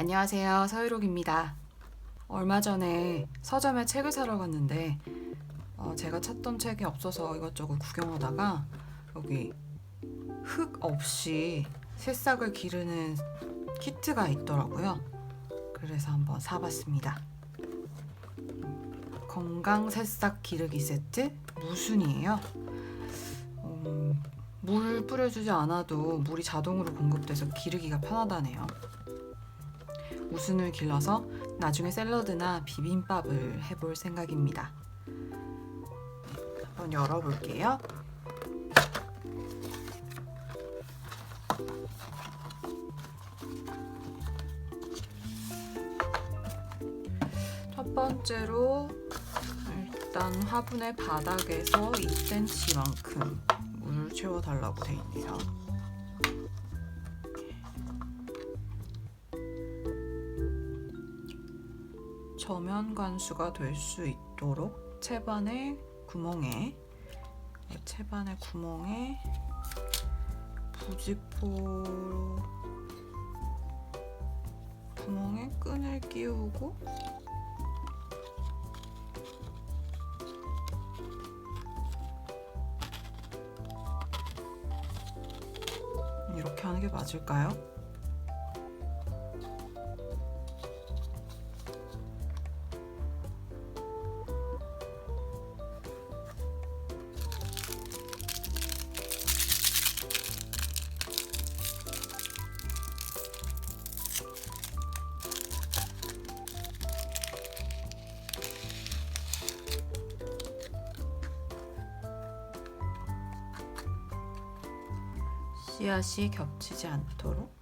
안녕하세요. 서유록입니다. 얼마 전에 서점에 책을 사러 갔는데 어, 제가 찾던 책이 없어서 이것저것 구경하다가 여기 흙 없이 새싹을 기르는 키트가 있더라고요. 그래서 한번 사봤습니다. 건강 새싹 기르기 세트 무순이에요. 음, 물 뿌려주지 않아도 물이 자동으로 공급돼서 기르기가 편하다네요. 무순을 길러서 나중에 샐러드나 비빔밥을 해볼 생각입니다. 한번 열어볼게요. 첫 번째로 일단 화분의 바닥에서 2cm만큼 물을 채워달라고 돼 있네요. 저면 관수가 될 수 있도록 채반의 구멍에 네, 채반의 구멍에 부직포 구멍에 끈을 끼우고 이렇게 하는 게 맞을까요? 씨앗이 겹치지 않도록